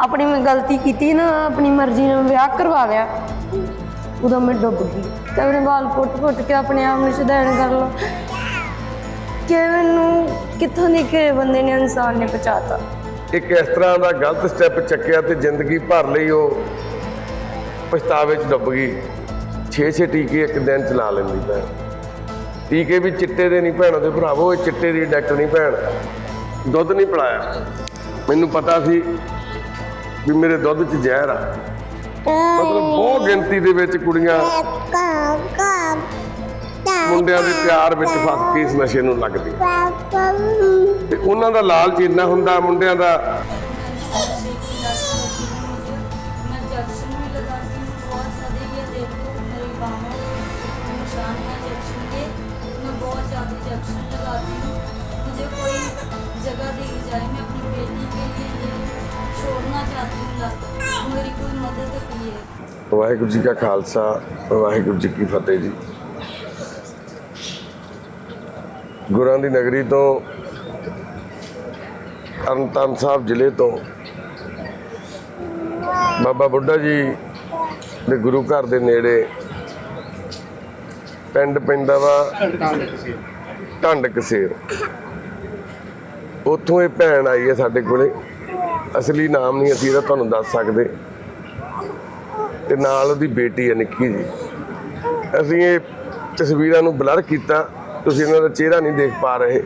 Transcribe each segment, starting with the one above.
ਆਪਣੀ ਮੈਂ ਗਲਤੀ ਕੀਤੀ ਨਾ, ਆਪਣੀ ਮਰਜ਼ੀ ਨਾਲ ਵਿਆਹ ਕਰਵਾ ਲਿਆ। ਉਦੋਂ ਮੈਂ ਡੁੱਬ ਗਈ। ਤੇ ਆਪਣੇ ਵਾਲ ਪੁੱਟ-ਪੁੱਟ ਕੇ ਆਪਣੇ ਆਪ ਨੂੰ ਸ਼ੁਧੈਣ ਕਰ ਲਓ ਕਿ ਮੈਨੂੰ, ਕਿੱਥੋਂ ਦੀ ਕਿ ਬੰਦੇ ਨੇ ਇਨਸਾਨ ਨੇ ਪਹੁੰਚਾਤਾ? ਇੱਕ ਇਸ ਤਰ੍ਹਾਂ ਦਾ ਗਲਤ ਸਟੈਪ ਚੱਕਿਆ ਤੇ ਜ਼ਿੰਦਗੀ ਭਰ ਲਈ ਉਹ ਪਛਤਾਵੇ 'ਚ ਡੁੱਬ ਗਈ। 6-6 ਟੀਕੇ ਇੱਕ ਦਿਨ ਚ ਲਾ ਲੈਂਦੀ ਭੈਣ। ਟੀਕੇ ਵੀ ਚਿੱਟੇ ਦੇ ਨਹੀਂ ਭੈਣ, ਉਹਦੇ ਭਰਾਵੋ, ਇਹ ਚਿੱਟੇ ਦੀ ਡਾਕਟ ਨਹੀਂ ਭੈਣ। ਦੁੱਧ ਨਹੀਂ ਪਿਲਾਇਆ। ਮੈਨੂੰ ਪਤਾ ਸੀ ਵੀ ਮੇਰੇ ਦੁੱਧ 'ਚ ਜ਼ਹਿਰ ਆ। ਮਤਲਬ ਬਹੁਤ ਗਿਣਤੀ ਦੇ ਵਿੱਚ ਕੁੜੀਆਂ ਮੁੰਡਿਆਂ ਦੇ ਪਿਆਰ ਵਿੱਚ ਫਸ ਕੇ ਇਸ ਨਸ਼ੇ ਨੂੰ ਲੱਗਦੀ। ਤੇ ਉਹਨਾਂ ਦਾ ਲਾਲਚ ਇੰਨਾ ਹੁੰਦਾ ਮੁੰਡਿਆਂ ਦਾ ਵਾਹਿਗੁਰੂ ਜੀ ਕਾ ਖਾਲਸਾ, ਵਾਹਿਗੁਰੂ ਜੀ ਕੀ ਫਤਿਹ ਜੀ। ਗੁਰਾਂ ਦੀ ਨਗਰੀ ਤੋਂ, ਤਰਨਤਾਰਨ ਸਾਹਿਬ ਜ਼ਿਲ੍ਹੇ ਤੋਂ ਬਾਬਾ ਬੁੱਢਾ ਜੀ ਦੇ ਗੁਰੂ ਘਰ ਦੇ ਨੇੜੇ ਪਿੰਡ ਪੈਂਦਾ ਵਾ ਢੰਡ ਕਸੇਰ ਉੱਥੋਂ ਇਹ ਭੈਣ ਆਈ ਹੈ ਸਾਡੇ ਕੋਲੇ। ਅਸਲੀ ਨਾਮ ਨਹੀਂ ਅਸੀਂ ਇਹਦਾ ਤੁਹਾਨੂੰ ਦੱਸ ਸਕਦੇ। ਤੇ ਨਾਲ ਉਹਦੀ ਬੇਟੀ ਹੈ ਨਿੱਕੀ ਜੀ। ਅਸੀਂ ਇਹ ਤਸਵੀਰਾਂ ਨੂੰ ਬਲਰ ਕੀਤਾ, ਤੁਸੀਂ ਇਹਨਾਂ ਦਾ ਚਿਹਰਾ ਨਹੀਂ ਦੇਖ ਪਾ ਰਹੇ।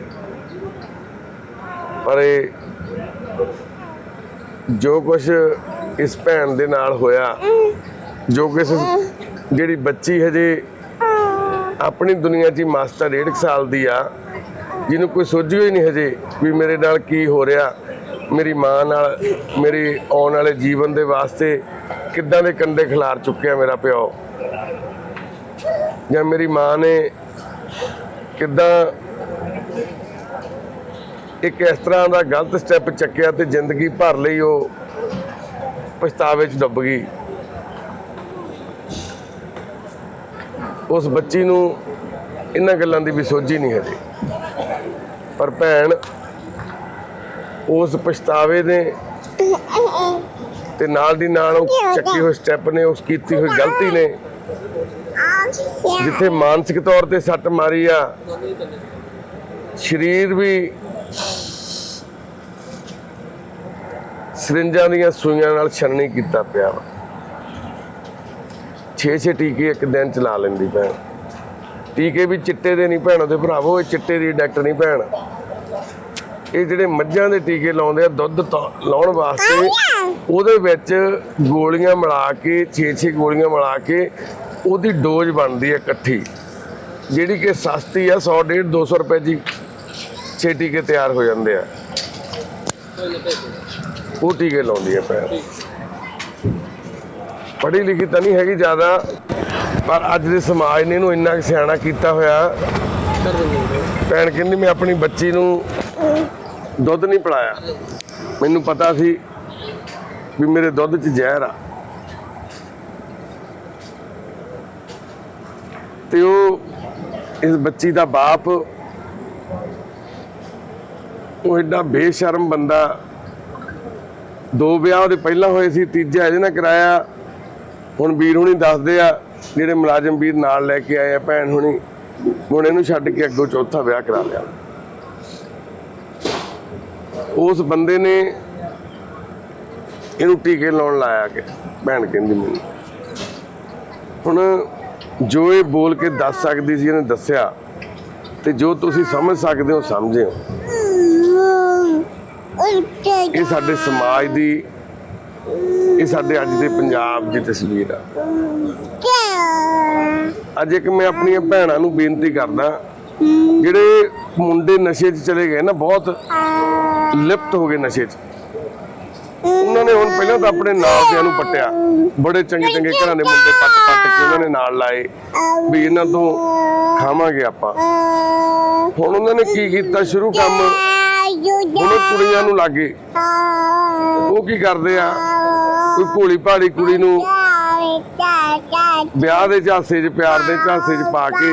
ਪਰ ਇਹ ਜੋ ਕੁਝ ਇਸ ਭੈਣ ਦੇ ਨਾਲ ਹੋਇਆ, ਜੋ ਕਿ ਜਿਹੜੀ ਬੱਚੀ ਹਜੇ ਆਪਣੀ ਦੁਨੀਆ 'ਚ ਮਾਸਟਰ ਮਸਤ ਡੇਢ ਕੁ ਸਾਲ ਦੀ ਆ, ਜਿਹਨੂੰ ਕੋਈ ਸੋਝੀ ਹੀ ਨਹੀਂ ਹਜੇ ਵੀ ਮੇਰੇ ਨਾਲ ਕੀ ਹੋ ਰਿਹਾ। ਮੇਰੀ ਮਾਂ ਨਾਲ, ਮੇਰੇ ਆਉਣ ਵਾਲੇ ਜੀਵਨ ਦੇ ਵਾਸਤੇ ਕਿੱਦਾਂ ਦੇ ਕੰਡੇ ਖਿਲਾਰ ਚੁੱਕਿਆ ਮੇਰਾ ਪਿਓ? ਜਾਂ ਮੇਰੀ ਮਾਂ ਨੇ ਕਿੱਦਾਂ ਇੱਕ ਇਸ ਤਰ੍ਹਾਂ ਦਾ ਗਲਤ ਸਟੈਪ ਚੱਕਿਆ ਤੇ ਜ਼ਿੰਦਗੀ ਭਰ ਲਈ ਉਹ ਪਛਤਾਵੇ 'ਚ ਡੁੱਬ ਗਈ? ਉਸ ਬੱਚੀ ਨੂੰ ਇਹਨਾਂ ਗੱਲਾਂ ਦੀ ਵੀ ਸੋਝੀ ਨਹੀਂ ਹਜੇ। ਪਰ ਭੈਣ ਉਸ ਪਛਤਾਵੇ ਨੇ ਤੇ ਨਾਲ ਦੀ ਨਾਲ ਉਹ ਚੱਕੀ ਹੋਏ ਸਟੈਪ ਨੇ ਉਸ ਕੀਤੀ ਹੋਈ ਗਲਤੀ ਨੇ। ਜਿੱਥੇ ਮਾਨਸਿਕ ਤੌਰ ਤੇ ਸੱਟ ਮਾਰੀ ਆ ਸਰੀਰ ਵੀ ਸਰਿੰਜਾਂ ਦੀਆਂ ਸੂਈਆਂ ਨਾਲ ਛਣਨੀ ਕੀਤਾ ਪਿਆ ਵਾ। 6-6 ਟੀਕੇ ਇੱਕ ਦਿਨ ਚ ਲਾ ਲੈਂਦੀ ਭੈਣ। ਟੀਕੇ ਵੀ ਚਿੱਟੇ ਦੇ ਨਹੀਂ ਭੈਣ ਉਹਦੇ ਭਰਾਵੋ ਇਹ ਚਿੱਟੇ ਦੀ ਡਾਕਟਰ ਨਹੀਂ ਭੈਣ। ਇਹ ਜਿਹੜੇ ਮੱਝਾਂ ਦੇ ਟੀਕੇ ਲਾਉਂਦੇ ਆ, ਦੁੱਧ ਲਾਉਣ ਵਾਸਤੇ, ਉਹਦੇ ਵਿੱਚ ਗੋਲੀਆਂ ਮਿਲਾ ਕੇ 6-6 ਗੋਲੀਆਂ ਮਿਲਾ ਕੇ ਉਹਦੀ ਡੋਜ਼ ਬਣਦੀ ਹੈ ਇਕੱਠੀ। ਜਿਹੜੀ ਕਿ ਸਸਤੀ ਆ 100 150 200 ਰੁਪਏ ਦੀ ਛੇ ਟੀਕੇ ਤਿਆਰ ਹੋ ਜਾਂਦੇ ਆ। ਉਹ ਟੀਕੇ ਲਾਉਂਦੀ ਹੈ ਭੈਣ। ਪੜ੍ਹੀ ਲਿਖੀ ਤਾਂ ਨਹੀਂ ਹੈਗੀ ਜ਼ਿਆਦਾ, ਪਰ ਅੱਜ ਦੇ ਸਮਾਜ ਨੇ ਇਹਨੂੰ ਇੰਨਾ ਕੁ ਸਿਆਣਾ ਕੀਤਾ ਹੋਇਆ। ਭੈਣ ਕਹਿੰਦੀ, ਮੈਂ ਆਪਣੀ ਬੱਚੀ ਨੂੰ ਦੁੱਧ ਨਹੀਂ ਪਿਲਾਇਆ। ਮੈਨੂੰ ਪਤਾ ਸੀ ਵੀ ਮੇਰੇ ਦੁੱਧ 'ਚ ਜ਼ਹਿਰ ਆ। ਤੇ ਉਹ ਇਸ ਬੱਚੀ ਦਾ ਬਾਪ, ਉਹ ਐਡਾ ਬੇਸ਼ਰਮ ਬੰਦਾ, ਦੋ ਵਿਆਹ ਉਹਦੇ ਪਹਿਲਾਂ ਹੋਏ ਸੀ, ਤੀਜਾ ਇਹਦੇ ਨਾਲ ਕਰਾਇਆ। ਹੁਣ ਵੀਰ ਹੁਣੀ ਦੱਸਦੇ ਆ, ਜਿਹੜੇ ਮੁਲਾਜ਼ਮ ਵੀਰ ਨਾਲ ਲੈ ਕੇ ਆਏ ਆ, ਭੈਣ ਹੁਣੀ, ਹੁਣ ਇਹਨੂੰ ਛੱਡ ਕੇ ਅੱਗੋਂ ਚੌਥਾ ਵਿਆਹ ਕਰਾ ਲਿਆ। ਉਸ ਬੰਦੇ ਨੇ ਇਹਨੂੰ ਟੀਕੇ ਲਾਉਣ ਲਾਇਆ ਕਿ ਭੈਣ ਕਹਿੰਦੀ ਮੈਨੂੰ। ਹੁਣ ਜੋ ਇਹ ਬੋਲ ਕੇ ਦੱਸ ਸਕਦੀ ਸੀ, ਇਹਨੇ ਦੱਸਿਆ ਤੇ ਜੋ ਤੁਸੀਂ ਸਮਝ ਸਕਦੇ ਹੋ ਸਮਝਿਓ ਇਹ ਸਾਡੇ ਸਮਾਜ ਦੀ, ਇਹ ਸਾਡੇ ਅੱਜ ਦੇ ਪੰਜਾਬ ਦੀ ਤਸਵੀਰ ਆ। ਅੱਜ ਇੱਕ ਮੈਂ ਆਪਣੀਆਂ ਭੈਣਾਂ ਨੂੰ ਬੇਨਤੀ ਕਰਦਾ, ਜਿਹੜੇ ਮੁੰਡੇ ਨਸ਼ੇ 'ਚ ਚਲੇ ਗਏ ਨਾ ਬਹੁਤ ਲਿਪਤ ਹੋ ਗਏ ਨਸ਼ੇ 'ਚ। ਉਹਨਾਂ ਨੇ ਹੁਣ ਪਹਿਲਾਂ ਤਾਂ ਆਪਣੇ ਨਾਲਦਿਆਂ ਨੂੰ ਪੱਟਿਆ। ਬੜੇ ਚੰਗੇ ਚੰਗੇ ਘਰਾਂ ਦੇ ਮੁੰਡੇ ਪੱਟ ਪੱਟ ਕੇ ਉਹਨਾਂ ਨੇ ਨਾਲ ਲਾਏ। ਵੀ ਇਹਨਾਂ ਤੋਂ ਖਾਵਾਂਗੇ ਆਪਾਂ। ਹੁਣ ਉਹਨਾਂ ਨੇ ਕੀ ਕੀਤਾ? ਸ਼ੁਰੂ ਕੰਮ ਹੁਣ ਕੁੜੀਆਂ ਨੂੰ ਲਾਗੇ। ਉਹ ਕੀ ਕਰਦੇ ਆ? ਕੋਈ ਭੋਲੀ ਭਾਲੀ ਕੁੜੀ ਨੂੰ ਵਿਆਹ ਦੇ ਝਾਂਸੇ 'ਚ, ਪਿਆਰ ਦੇ ਝਾਂਸੇ 'ਚ ਪਾ ਕੇ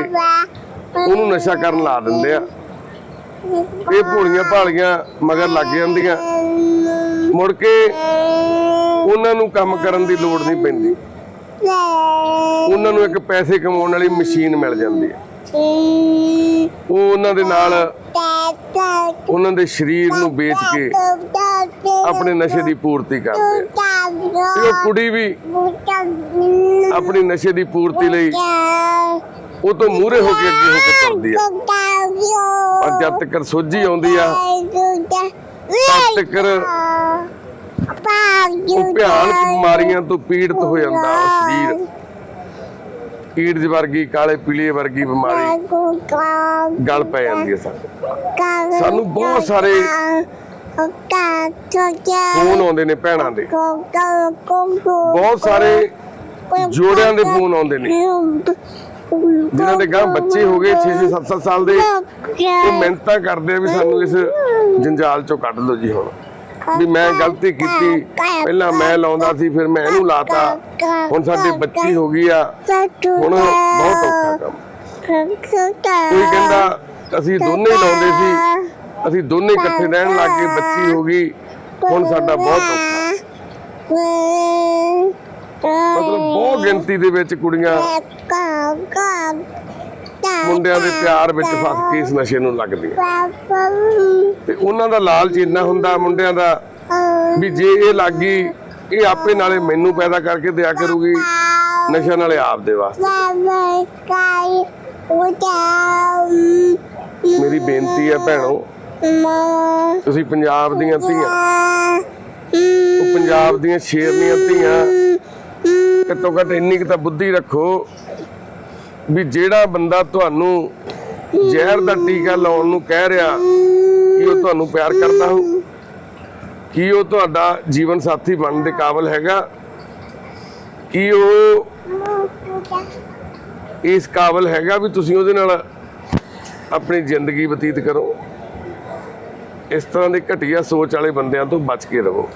ਉਹਨੂੰ ਨਸ਼ਾ ਕਰਨ ਲਾ ਦਿੰਦੇ ਆ। ਇਹ ਭੋਲੀਆਂ ਭਾਲੀਆਂ ਮਗਰ ਲੱਗ ਜਾਂਦੀਆਂ। ਮੁੜ ਕੇ ਉਹਨਾਂ ਨੂੰ ਕੰਮ ਕਰਨ ਦੀ ਲੋੜ ਨਹੀਂ ਪੈਂਦੀ। ਉਹਨਾਂ ਨੂੰ ਇੱਕ ਪੈਸੇ ਕਮਾਉਣ ਵਾਲੀ ਮਸ਼ੀਨ ਮਿਲ ਜਾਂਦੀ ਹੈ। ਉਹ ਉਹਨਾਂ ਦੇ ਨਾਲ ਉਹਨਾਂ ਦੇ ਸਰੀਰ ਨੂੰ ਵੇਚ ਕੇ ਆਪਣੇ ਨਸ਼ੇ ਦੀ ਪੂਰਤੀ ਕਰਦੇ ਆ। ਉਹ ਕੁੜੀ ਵੀ ਆਪਣੀ ਨਸ਼ੇ ਦੀ ਪੂਰਤੀ ਲਈ ਉਹ ਤੋਂ ਮੂਹਰੇ ਹੋ ਕੇ ਅੱਗੇ ਹੋ ਕੇ ਤੁਰਦੀ ਆ। ਪਰ ਜਦ ਤੱਕ ਸੋਝੀ ਆਉਂਦੀ ਆ, ਤਦ ਤੱਕ ਉਹ ਭਿਆਨਕ ਬਿਮਾਰੀਆਂ ਤੋਂ ਪੀੜਤ ਹੋ ਜਾਂਦਾ ਉਹ ਸਰੀਰ। ਈਡਜ਼ ਵਰਗੀ, ਕਾਲੇ ਪੀਲੇ ਵਰਗੀ ਬਿਮਾਰੀ ਗਲ ਪੈ ਜਾਂਦੀ ਹੈ ਸਾਨੂੰ। ਸਾਨੂੰ ਬਹੁਤ ਸਾਰੇ ਫੋਨ ਆਉਂਦੇ ਨੇ ਭੈਣਾਂ ਦੇ। ਬਹੁਤ ਸਾਰੇ ਜੋੜਿਆਂ ਦੇ ਫੋਨ ਆਉਂਦੇ ਨੇ। ਜਿਨ੍ਹਾਂ ਦੇ ਗਾਂ ਬੱਚੇ ਹੋ ਗਏ 6-6 7-7 ਸਾਲ ਦੇ ਉਹ ਮਿਹਨਤਾਂ ਕਰਦੇ ਆ ਵੀ ਸਾਨੂੰ ਇਸ ਜੰਜਾਲ ਚੋਂ ਕੱਢ ਲਓ ਜੀ ਹੁਣ। ਵੀ ਮੈਂ ਗਲਤੀ ਕੀਤੀ, ਪਹਿਲਾਂ ਮੈਂ ਲਾਉਂਦਾ ਸੀ, ਫਿਰ ਮੈਂ ਇਹਨੂੰ ਲਾਤਾ। ਹੁਣ ਸਾਡੇ ਬੱਚੀ ਹੋ ਗਈ ਆ, ਹੁਣ ਬਹੁਤ ਔਖਾ ਕੰਮ। ਕੋਈ ਕਹਿੰਦਾ, ਅਸੀਂ ਦੋਨੇ ਹੀ ਲਾਉਂਦੇ ਸੀ, ਅਸੀਂ ਦੋਨੇ ਹੀ ਇਕੱਠੇ ਰਹਿਣ ਲੱਗ ਗਏ, ਬੱਚੀ ਹੋ ਗਈ, ਹੁਣ ਸਾਡਾ ਬਹੁਤ ਔਖਾ। ਮਤਲਬ ਬਹੁਤ ਗਿਣਤੀ ਦੇ ਵਿੱਚ ਕੁੜੀਆਂ ਮੁੰਡਿਆਂ ਦੇ ਪਿਆਰ ਵਿੱਚ ਫਸ ਕੇ ਇਸ ਨਸ਼ੇ ਨੂੰ ਲੱਗਦੀਆਂ ਤੇ ਉਹਨਾਂ ਦਾ ਲਾਲਚ ਇੰਨਾ ਹੁੰਦਾ ਮੁੰਡਿਆਂ ਦਾ ਵੀ ਜੇ ਇਹ ਲੱਗੀ ਇਹ ਆਪੇ ਨਾਲੇ ਮੈਨੂੰ ਪੈਦਾ ਕਰਕੇ ਦਿਆ ਕਰੂਗੀ ਨਸ਼ਾ ਨਾਲੇ ਆਪ ਦੇ ਵਾਸਤੇ। ਮੇਰੀ ਬੇਨਤੀ ਹੈ ਭੈਣੋ ਤੁਸੀਂ ਪੰਜਾਬ ਦੀਆਂ ਧੀਆਂ। ਉਹ ਪੰਜਾਬ ਦੀਆਂ ਸ਼ੇਰਨੀਆਂ ਧੀਆਂ। ਘੱਟੋ ਘੱਟ ਇੰਨੀ ਕੁ ਤਾਂ ਬੁੱਧੀ ਰੱਖੋ ਵੀ ਜਿਹੜਾ ਬੰਦਾ ਤੁਹਾਨੂੰ ਜ਼ਹਿਰ ਦਾ ਟੀਕਾ ਲਾਉਣ ਨੂੰ ਕਹਿ ਰਿਹਾ ਕਿ ਉਹ ਤੁਹਾਨੂੰ ਪਿਆਰ ਕਰਦਾ ਹੋ ਕੀ ਉਹ ਤੁਹਾਡਾ ਜੀਵਨ ਸਾਥੀ ਬਣਨ ਦੇ ਕਾਬਿਲ ਹੈਗਾ? ਕੀ ਉਹ ਇਸ ਕਾਬਿਲ ਹੈਗਾ ਵੀ ਤੁਸੀਂ ਉਹਦੇ ਨਾਲ ਆਪਣੀ ਜ਼ਿੰਦਗੀ ਬਤੀਤ ਕਰੋ? ਇਸ ਤਰ੍ਹਾਂ ਦੇ ਘਟੀਆ ਸੋਚ ਵਾਲੇ ਬੰਦਿਆਂ ਤੋਂ ਬਚ ਕੇ ਰਹੋ।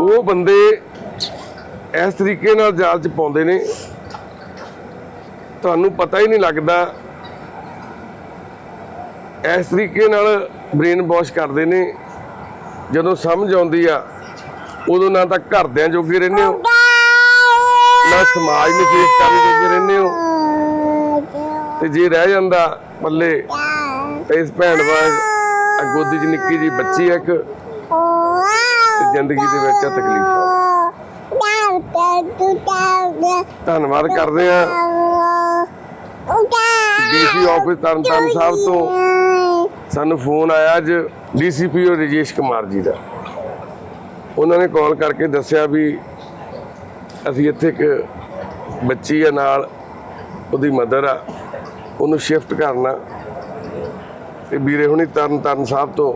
ਉਹ ਬੰਦੇ ਇਸ ਤਰੀਕੇ ਨਾਲ ਜਾਲ ਚ ਪਾਉਂਦੇ ਨੇ। ਤੁਹਾਨੂੰ ਪਤਾ ਹੀ ਨਹੀਂ ਲੱਗਦਾ। ਇਸ ਤਰੀਕੇ ਨਾਲ ਬ੍ਰੇਨ ਵਾਸ਼ ਕਰਦੇ ਨੇ। ਜਦੋਂ ਸਮਝ ਆਉਂਦੀ ਆ, ਉਦੋਂ ਨਾ ਤਾਂ ਘਰਦਿਆਂ ਜੋਗੇ ਰਹਿੰਦੇ ਹੋ। ਨਾ ਸਮਾਜ ਨੂੰ ਫੇਸ ਕਰਨ ਜੋਗੇ ਰਹਿੰਦੇ ਹੋ। ਤੇ ਜੇ ਰਹਿ ਜਾਂਦਾ ਪੱਲੇ ਇਸ ਭੈਣ ਵਾਂਗ ਆ ਗੋਦੀ 'ਚ ਨਿੱਕੀ ਜੀ ਬੱਚੀ ਆ ਇੱਕ ਜ਼ਿੰਦਗੀ ਦੇ ਵਿੱਚ ਆ ਤਕਲੀਫਾਂ। ਧੰਨਵਾਦ ਕਰਦੇ ਆ ਡੀਸੀ ਆਫਿਸ ਤਰਨਤਾਰਨ ਸਾਹਿਬ ਤੋਂ ਸਾਨੂੰ ਫੋਨ ਆਇਆ ਅੱਜ ਡੀਸੀਪੀਓ ਰਜੇਸ਼ ਕੁਮਾਰ ਜੀ ਦਾ। ਉਹਨਾਂ ਨੇ ਕਾਲ ਕਰਕੇ ਦੱਸਿਆ ਵੀ ਅਸੀਂ ਇੱਥੇ ਇੱਕ ਬੱਚੀ ਆ ਨਾਲ, ਉਹਦੀ ਮਦਰ ਆ, ਉਹਨੂੰ ਸ਼ਿਫਟ ਕਰਨਾ। ਤੇ ਵੀਰੇ ਹੁਣੀ ਤਰਨ ਤਰਨ ਸਾਹਿਬ ਤੋਂ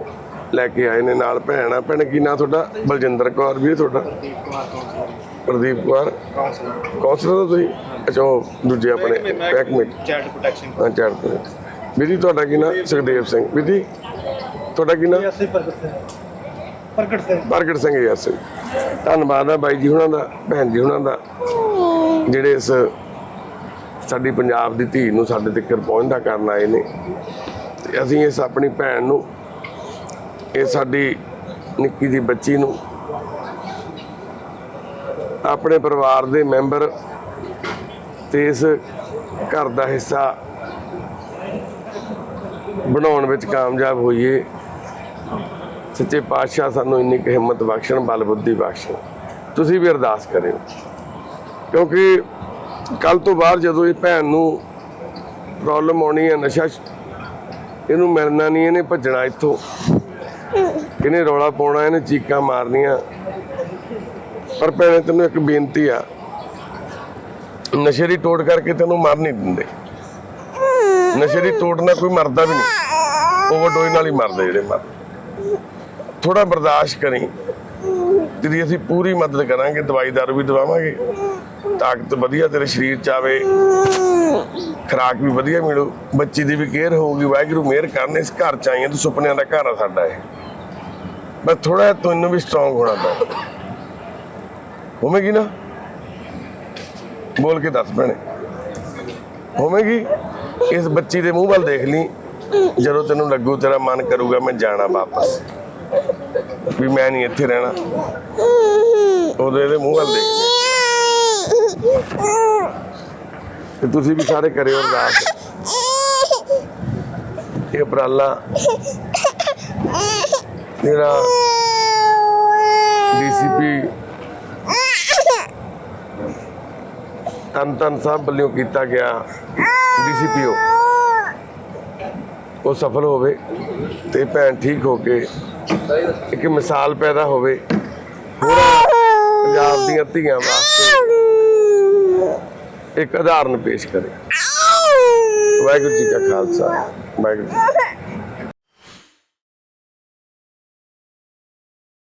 ਲੈ ਕੇ ਆਏ ਨੇ ਨਾਲ ਭੈਣ ਆ। ਭੈਣ ਕੀ ਨਾਂ ਤੁਹਾਡਾ? ਬਲਜਿੰਦਰ ਕੌਰ ਵੀਰੇ ਤੁਹਾਡਾ। ਪ੍ਰਦੀਪ ਕੁਮਾਰ। ਕੌਂਸਲਰ ਤੁਸੀਂ? ਅੱਛਾ ਉਹ ਦੂਜੇ ਆਪਣੇ ਪੈਕ ਮਿੰਟ ਚਾਈਲਡ ਪ੍ਰੋਟੈਕਸ਼ਨ ਹਾਂ ਚਾਰ ਤੋਂ ਵੀਰੇ ਤੁਹਾਡਾ ਕੀ ਨਾਂ? ਸੁਖਦੇਵ ਸਿੰਘ। ਵੀਰੇ ਤੁਹਾਡਾ ਕੀ ਨਾਂ? ਅਸੀਂ ਪ੍ਰਗਟ ਸਿੰਘ। ਪ੍ਰਗਟ ਸਿੰਘ। ਪ੍ਰਗਟ ਸਿੰਘ ਧੰਨਵਾਦ ਆ ਬਾਈ ਜੀ ਹੁਣਾਂ ਦਾ ਭੈਣ ਜੀ ਹੁਣਾਂ ਦਾ ਜਿਹੜੇ ਇਸ ਸਾਡੀ ਪੰਜਾਬ ਦੀ ਧੀ ਨੂੰ ਸਾਡੇ ਤੱਕ ਪਹੁੰਚਦਾ ਕਰਨ ਆਏ ਨੇ। ਤੇ ਅਸੀਂ ਇਸ ਆਪਣੀ ਭੈਣ ਨੂੰ ਇਹ ਸਾਡੀ ਨਿੱਕੀ ਜੀ ਬੱਚੀ ਨੂੰ ਆਪਣੇ ਪਰਿਵਾਰ ਦੇ ਮੈਂਬਰ ਤੇ ਇਸ ਘਰ ਦਾ ਹਿੱਸਾ ਬਣਾਉਣ ਵਿੱਚ ਕਾਮਯਾਬ ਹੋਈਏ। ਸੱਚੇ ਪਾਤਸ਼ਾਹ ਸਾਨੂੰ ਇੰਨੀ ਕੁ ਹਿੰਮਤ ਬਖਸ਼ਣ ਬਲ ਬੁੱਧੀ ਬਖਸ਼ਣ। ਤੁਸੀਂ ਵੀ ਅਰਦਾਸ ਕਰਿਓ। ਕਿਉਂਕਿ ਕੱਲ ਤੋਂ ਬਾਅਦ ਜਦੋਂ ਇਹ ਭੈਣ ਨੂੰ ਪ੍ਰੋਬਲਮ ਆਉਣੀ ਹੈ ਨਸ਼ਾ ਇਹਨੂੰ ਮਿਲਣਾ ਨਹੀਂ ਇਹਨੇ ਭੱਜਣਾ ਇੱਥੋਂ। ਇਹਨੇ ਰੌਲਾ ਪਾਉਣਾ ਇਹਨੇ ਚੀਕਾਂ ਮਾਰਨੀਆਂ। ਪਰ ਭੈਣੇ, ਤੈਨੂੰ ਇੱਕ ਬੇਨਤੀ ਆ। ਨਸ਼ੇ ਦੀ ਟੋੜ ਕਰਕੇ ਤੈਨੂੰ ਮਰ ਨਹੀਂ ਦਿੰਦੇ। ਨਸ਼ੇ ਦੀ ਟੋੜ ਨਾਲ ਕੋਈ ਮਰਦਾ ਵੀ ਨਹੀਂ। ਓਵਰਡੋਜ਼ ਨਾਲ ਹੀ ਮਰਦੇ ਜਿਹੜੇ ਮਰ। ਥੋੜਾ ਬਰਦਾਸ਼ਤ ਕਰੀ। ਤੇਰੀ ਅਸੀਂ ਪੂਰੀ ਮਦਦ ਕਰਾਂਗੇ, ਦਵਾਈ ਦਾਰੂ ਵੀ ਦਵਾਵਾਂਗੇ। ਤਾਕਤ ਵਧੀਆ ਤੇਰੇ ਸਰੀਰ ਚ ਆਵੇ। ਖੁਰਾਕ ਵੀ ਵਧੀਆ ਮਿਲੂ। ਬੱਚੀ ਦੀ ਵੀ ਕੇਅਰ ਹੋਊਗੀ। ਵਾਹਿਗੁਰੂ ਮਿਹਰ ਕਰਨ। ਇਸ ਘਰ ਚ ਆਈਆਂ ਤੂੰ ਸੁਪਨਿਆਂ ਦਾ ਘਰ ਆ ਸਾਡਾ ਇਹ। ਬਸ ਥੋੜਾ ਤੈਨੂੰ ਵੀ ਸਟਰੋਂਗ ਹੋਣਾ ਪੈਣਾ ਹੋਵੇਗੀ ਨਾ? ਬੋਲ ਕੇ ਦੱਸ ਭੈਣੇ। ਹੋਵੇਗੀ? ਇਸ ਬੱਚੀ ਦੇ ਮੂੰਹ ਵੱਲ ਦੇਖ ਲਈ। ਜਦੋਂ ਤੈਨੂੰ ਲੱਗੂ ਤੇਰਾ ਮਨ ਕਰੂਗਾ ਮੈਂ ਜਾਣਾ ਵਾਪਸ। ਵੀ ਮੈਂ ਨਹੀਂ ਇੱਥੇ ਰਹਿਣਾ। ਉਦੋਂ ਇਹਦੇ ਮੂੰਹ ਵੱਲ ਦੇਖ ਤੇ ਤੁਸੀਂ ਵੀ ਸਾਰੇ ਕਰਿਓ ਅਰਦਾਸ। ਇਹ ਉਪਰਾਲਾ ਜਿਹੜਾ ਡੀਸੀਪੀ ਤਨ ਤਨ ਸਾਹਿਬ ਵੱਲੋਂ ਕੀਤਾ ਗਿਆ ਡੀਸੀਪੀਓ। ਉਹ ਸਫਲ ਹੋਵੇ ਤੇ ਭੈਣ ਠੀਕ ਹੋ ਕੇ ਇੱਕ ਮਿਸਾਲ ਪੈਦਾ ਹੋਵੇ ਹੋਰਾਂ ਪੰਜਾਬ ਦੀਆਂ ਧੀਆਂ ਵਾਸਤੇ ਇੱਕ ਉਦਾਹਰਨ ਪੇਸ਼ ਕਰੇ। ਵਾਹਿਗੁਰੂ ਜੀ ਕਾ ਖਾਲਸਾ, ਵਾਹਿਗੁਰੂ ਜੀ